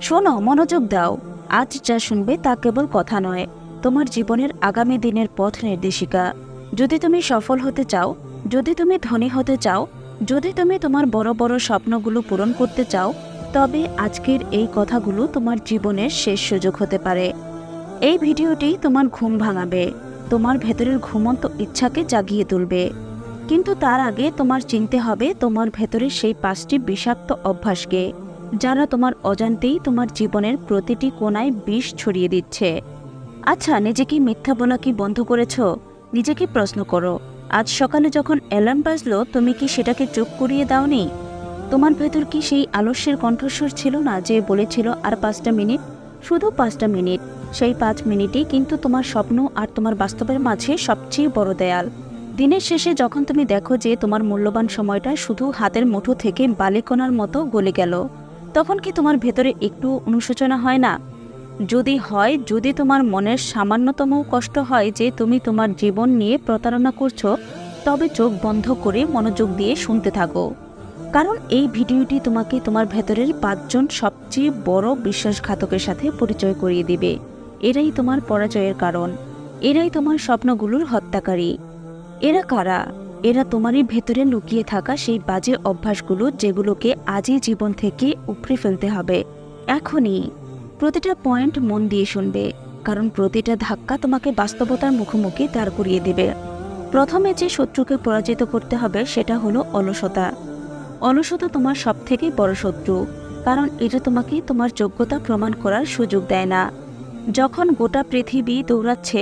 শোনো, মনোযোগ দাও। আজ যা শুনবে তা কেবল কথা নয়। তোমার জীবনের আগামী দিনের পথ নির্দেশিকা। যদি তুমি সফল হতে চাও, যদি তুমি ধনী হতে চাও, যদি তুমি তোমার বড় বড় স্বপ্নগুলো পূরণ করতে চাও, তবে আজকের এই কথাগুলো তোমার জীবনের শেষ সুযোগ হতে পারে। এই ভিডিওটি তোমার ঘুম ভাঙাবে। তোমার ভেতরের ঘুমন্ত ইচ্ছাকে জাগিয়ে তুলবে। কিন্তু তার আগে তোমার চিনতে হবে তোমার ভেতরের সেই পাঁচটি বিষাক্ত অভ্যাসকে। যারা তোমার অজান্তেই তোমার জীবনের প্রতিটি কোনায় বিষ ছড়িয়ে দিচ্ছে। আচ্ছা নিজেকে মিথ্যা বলা কি বন্ধ করেছ? নিজেকে প্রশ্ন করো, আজ সকালে যখন অ্যালার্ম বাজলো, তুমি কি সেটাকে চুপ করিয়ে দাওনি? তোমার ভেতর কি সেই আলস্যের কণ্ঠস্বর ছিল না যে বলেছিল, আর পাঁচটা মিনিট? শুধু পাঁচটা মিনিট। সেই পাঁচ মিনিটই কিন্তু তোমার স্বপ্ন আর তোমার বাস্তবের মাঝে সবচেয়ে বড় দেয়াল। দিনের শেষে যখন তুমি দেখো যে তোমার মূল্যবান সময়টা শুধু হাতের মুঠো থেকে বালিকণার মতো গলে গেল তখন কি তোমার ভেতরে একটু অনুশোচনা হয় না? যদি হয়, যদি তোমার মনের সামান্যতম কষ্ট হয় যে তুমি তোমার জীবন নিয়ে প্রতারণা করছ, তবে চোখ বন্ধ করে মনোযোগ দিয়ে শুনতে থাকো। কারণ এই ভিডিওটি তোমাকে তোমার ভেতরের পাঁচজন সবচেয়ে বড় বিশ্বাসঘাতকের সাথে পরিচয় করিয়ে দিবে। এরাই তোমার পরাজয়ের কারণ। এরাই তোমার স্বপ্নগুলোর হত্যাকারী। এরা কারা? এরা তোমারই ভেতরে লুকিয়ে থাকা সেই বাজে অভ্যাসগুলো যেগুলোকে আজই জীবন থেকে উপড়ে ফেলতে হবে। এখনই। প্রতিটা পয়েন্ট মন দিয়ে শুনবে, কারণ প্রতিটা ধাক্কা তোমাকে বাস্তবতার মুখোমুখি দাঁড় করিয়ে দেবে। প্রথমে যে শত্রুকে পরাজিত করতে হবে সেটা হলো অলসতা। অলসতা তোমার সব থেকে বড় শত্রু, কারণ এটা তোমাকে তোমার যোগ্যতা প্রমাণ করার সুযোগ দেয় না। যখন গোটা পৃথিবী দৌড়াচ্ছে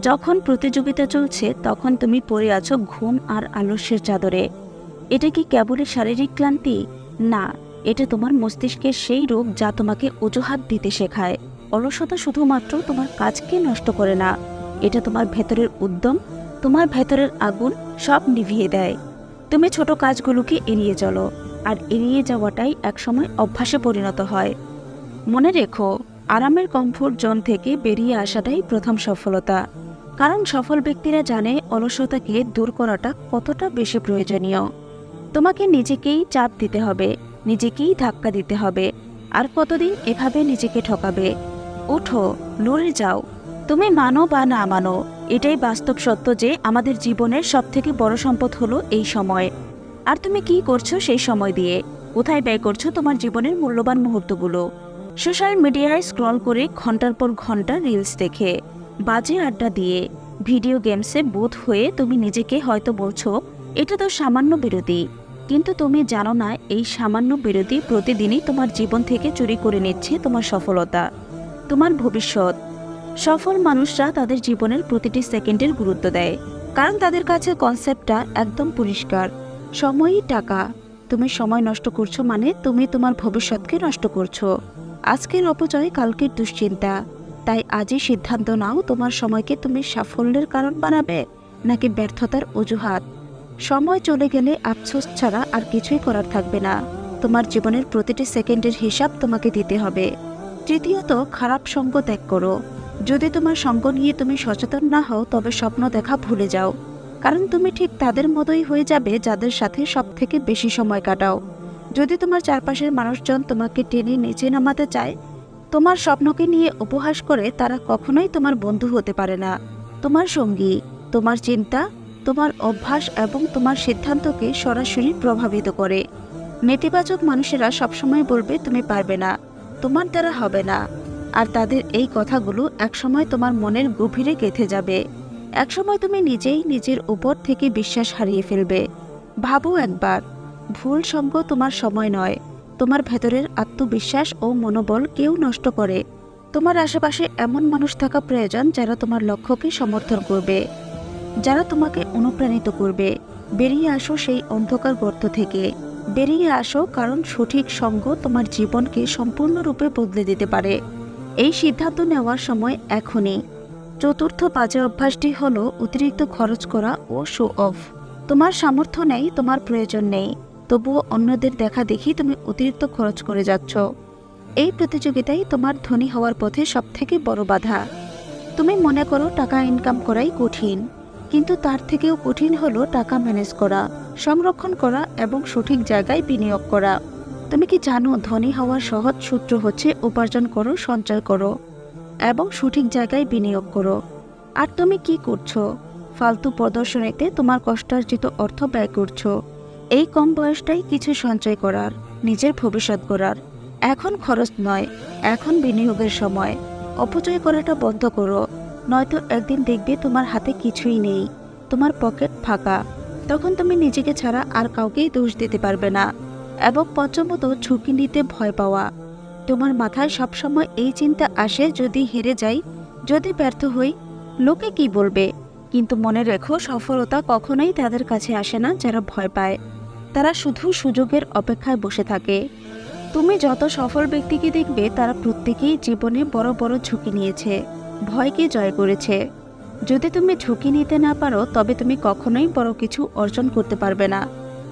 যখন প্রতিযোগিতা চলছে, তখন তুমি পড়ে আছো ঘুম আর আলস্যের চাদরে। এটা কি কেবলই শারীরিক ক্লান্তি? না, এটা তোমার মস্তিষ্কের সেই রোগ যা তোমাকে অজুহাত দিতে শেখায়। অলসতা শুধুমাত্র তোমার কাজকে নষ্ট করে না, এটা তোমার ভেতরের উদ্যম, তোমার ভেতরের আগুন সব নিভিয়ে দেয়। তুমি ছোট কাজগুলোকে এড়িয়ে চলো, আর এড়িয়ে যাওয়াটাই একসময় অভ্যাসে পরিণত হয়। মনে রেখো, আরামের কমফোর্ট জোন থেকে বেরিয়ে আসাটাই প্রথম সফলতা। কারণ সফল ব্যক্তিরা জানে অলসতাকে দূর করাটা কতটা বেশি প্রয়োজনীয়। তোমাকে নিজেকেই চাপ দিতে হবে, নিজেকেই ধাক্কা দিতে হবে, আর কতদিন এভাবে নিজেকে ঠকাবে? ওঠো, লড়ে যাও। তুমি মানো বা না মানো, এটাই বাস্তব সত্য যে আমাদের জীবনের সবথেকে বড় সম্পদ হলো এই সময়। আর তুমি কি করছ সেই সময় দিয়ে? কোথায় ব্যয় করছ তোমার জীবনের মূল্যবান মুহূর্তগুলো? সোশ্যাল মিডিয়ায় স্ক্রল করে ঘণ্টার পর ঘণ্টা রিলস দেখে। বাজে আড্ডা দিয়ে ভিডিও গেমসে বোধ হয়ে তুমি নিজেকে হয়তো বলছো, এটা তো সামান্য বিরতি। কিন্তু তুমি জানো না, এই সামান্য বিরতি প্রতিদিনই তোমার জীবন থেকে চুরি করে নিচ্ছে তোমার সফলতা, তোমার ভবিষ্যৎ। সফল মানুষরা তাদের জীবনের প্রতিটি সেকেন্ডের গুরুত্ব দেয়, কারণ তাদের কাছে কনসেপ্টটা একদম পরিষ্কার, সময়ই টাকা। তুমি সময় নষ্ট করছ মানে তুমি তোমার ভবিষ্যৎকে নষ্ট করছ। আজকের অপচয় কালকের দুশ্চিন্তা। তাই আজই সিদ্ধান্ত নাও তোমার সময়কে তুমি সাফল্যের কারণ বানাবে, নাকি ব্যর্থতার অজুহাত। সময় চলে গেলে আফসোস ছাড়া আর কিছুই করার থাকবে না। তোমার জীবনের প্রতিটি সেকেন্ডের হিসাব তোমাকে দিতে হবে। তৃতীয়ত, খারাপ সঙ্গ ত্যাগ করো। যদি তোমার সঙ্গ নিয়ে তুমি সচেতন না হও, তবে স্বপ্ন দেখা ভুলে যাও। কারণ তুমি ঠিক তাদের মতোই হয়ে যাবে যাদের সাথে সব থেকে বেশি সময় কাটাও। যদি তোমার চারপাশের মানুষজন তোমাকে টেনে নিচে নামাতে চায় তোমার স্বপ্নকে নিয়ে উপহাস করে তারা কখনোই তোমার বন্ধু হতে পারে না। তোমার সঙ্গী, তোমার চিন্তা, তোমার অভ্যাস এবং তোমার সিদ্ধান্তকে সরাসরি প্রভাবিত করে। নেতিবাচক মানুষেরা সবসময় বলবে, তুমি পারবে না। তোমার দ্বারা হবে না। আর তাদের এই কথাগুলো একসময় তোমার মনের গভীরে গেঁথে যাবে। একসময় তুমি নিজেই নিজের উপর থেকে বিশ্বাস হারিয়ে ফেলবে। ভাবো একবার, ভুল সঙ্গ তোমার সময় নয়। তোমার ভেতরের আত্মবিশ্বাস ও মনোবল কেউ নষ্ট করে। তোমার আশেপাশে এমন মানুষ থাকা প্রয়োজন যারা তোমার লক্ষ্যকে সমর্থন করবে, যারা তোমাকে অনুপ্রাণিত করবে। বেরিয়ে আসো সেই অন্ধকার গর্ত থেকে। বেরিয়ে আসো কারণ সঠিক সঙ্গ তোমার জীবনকে সম্পূর্ণরূপে বদলে দিতে পারে। এই সিদ্ধান্ত নেওয়ার সময় এখনই। চতুর্থ বাজে অভ্যাসটি হলো অতিরিক্ত খরচ করা ও শো অফ তোমার সামর্থ্য নেই, তোমার প্রয়োজন নেই। তবুও অন্যদের দেখা দেখি তুমি অতিরিক্ত খরচ করে যাচ্ছ। এই প্রতিযোগিতাই তোমার ধনী হওয়ার পথে সবথেকে বড় বাধা। তুমি মনে করো টাকা ইনকাম করাই কঠিন, কিন্তু তার থেকেও কঠিন হলো টাকা ম্যানেজ করা, সংরক্ষণ করা এবং সঠিক জায়গায় বিনিয়োগ করা। তুমি কি জানো ধনী হওয়ার সহজ সূত্র হচ্ছে উপার্জন করো, সঞ্চয় করো এবং সঠিক জায়গায় বিনিয়োগ করো। আর তুমি কি করছ? ফালতু প্রদর্শনীতে তোমার কষ্টার্জিত অর্থ ব্যয় করছ। এই কম বয়সটাই কিছু সঞ্চয় করার, নিজের ভবিষ্যৎ করার এখন খরচ নয়, এখন বিনিয়োগের সময়। অপচয় করাটা বন্ধ করো, নয়তো একদিন দেখবে তোমার হাতে কিছুই নেই, তোমার পকেট ফাঁকা। তখন তুমি নিজেকে ছাড়া আর কাউকেই দোষ দিতে পারবে না। এবং পঞ্চমত, ঝুঁকি নিতে ভয় পাওয়া। তোমার মাথায় সবসময় এই চিন্তা আসে যদি হেরে যাই, যদি ব্যর্থ হই, লোকে কি বলবে? কিন্তু মনে রেখো, সফলতা কখনোই তাদের কাছে আসে না যারা ভয় পায়। তারা শুধু সুযোগের অপেক্ষায় বসে থাকে। তুমি যত সফল ব্যক্তিকে দেখবে, তারা প্রত্যেকেই জীবনে বড় বড় ঝুঁকি নিয়েছে, ভয়কে জয় করেছে। যদি তুমি ঝুঁকি নিতে না পারো, তবে তুমি কখনোই বড় কিছু অর্জন করতে পারবে না।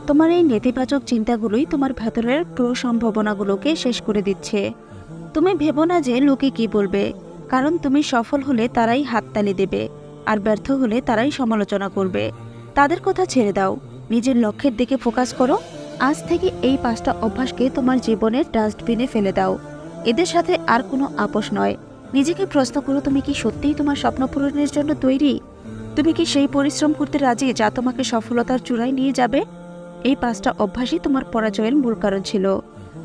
তোমার এই নেতিবাচক চিন্তাগুলোই তোমার ভেতরের পুরো সম্ভাবনাগুলোকে শেষ করে দিচ্ছে। তুমি ভেবো না যে লোকে কি বলবে, কারণ তুমি সফল হলে তারাই হাততালি দেবে, আর ব্যর্থ হলে তারাই সমালোচনা করবে। তাদের কথা ছেড়ে দাও। নিজের লক্ষ্যের দিকে ফোকাস করো। আজ থেকে এই পাঁচটা অভ্যাসকে তোমার জীবনের ডাস্টবিনে ফেলে দাও। এদের সাথে আর কোনো আপোষ নয়। নিজেকে প্রশ্ন করো, তুমি কি সত্যিই তোমার স্বপ্ন পূরণের জন্য তৈরি? তুমি কি সেই পরিশ্রম করতে রাজি যা তোমাকে সফলতার চূড়ায় নিয়ে যাবে? এই পাঁচটা অভ্যাসই তোমার পরাজয়ের মূল কারণ ছিল।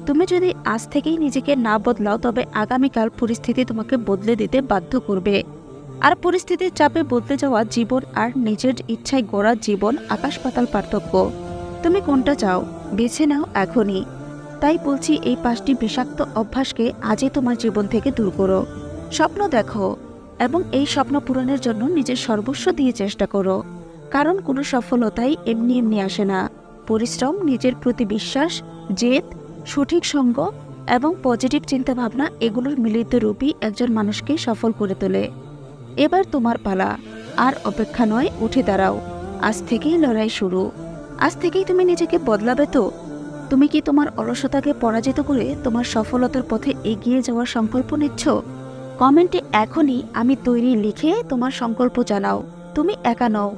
তুমি যদি আজ থেকেই নিজেকে না বদলাও, তবে আগামীকাল পরিস্থিতি তোমাকে বদলে দিতে বাধ্য করবে। আর পরিস্থিতির চাপে বদলে যাওয়া জীবন আর নিজের ইচ্ছায় গড়া জীবন আকাশ পাতাল পার্থক্য। তুমি কোনটা চাও? বেছে নাও এখনই। তাই বলছি এই পাঁচটি বিষাক্ত অভ্যাসকে আজই তোমার জীবন থেকে দূর করো। স্বপ্ন দেখো এবং এই স্বপ্ন পূরণের জন্য নিজের সর্বস্ব দিয়ে চেষ্টা করো। কারণ কোনো সফলতাই এমনি এমনি আসে না। পরিশ্রম, নিজের প্রতি বিশ্বাস, জেদ, সঠিক সঙ্গ এবং পজিটিভ চিন্তাভাবনা, এগুলোর মিলিত রূপই একজন মানুষকে সফল করে তোলে। এবার তোমার পালা। আর অপেক্ষা নয়, উঠে দাঁড়াও। আজ থেকেই লড়াই শুরু। আজ থেকেই তুমি নিজেকে বদলাবে তো। তুমি কি তোমার অলসতাকে পরাজিত করে তোমার সফলতার পথে এগিয়ে যাওয়ার সংকল্প নিচ্ছ? কমেন্টে এখনই আমি তৈরি লিখে তোমার সংকল্প জানাও। তুমি একা নও।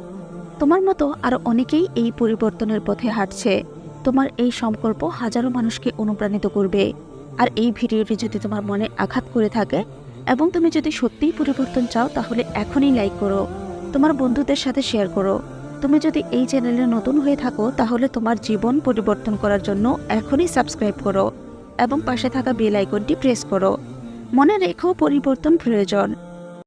তোমার মতো আরও অনেকেই এই পরিবর্তনের পথে হাঁটছে। তোমার এই সংকল্প হাজারো মানুষকে অনুপ্রাণিত করবে। আর এই ভিডিওটি যদি তোমার মনে আঘাত করে থাকে এবং তুমি যদি সত্যিই পরিবর্তন চাও, তাহলে এখনই লাইক করো। তোমার বন্ধুদের সাথে শেয়ার করো। তুমি যদি এই চ্যানেলে নতুন হয়ে থাকো, তাহলে তোমার জীবন পরিবর্তন করার জন্য এখনই সাবস্ক্রাইব করো এবং পাশে থাকা বেল আইকনটি প্রেস করো। মনে রেখো, পরিবর্তন প্রয়োজন।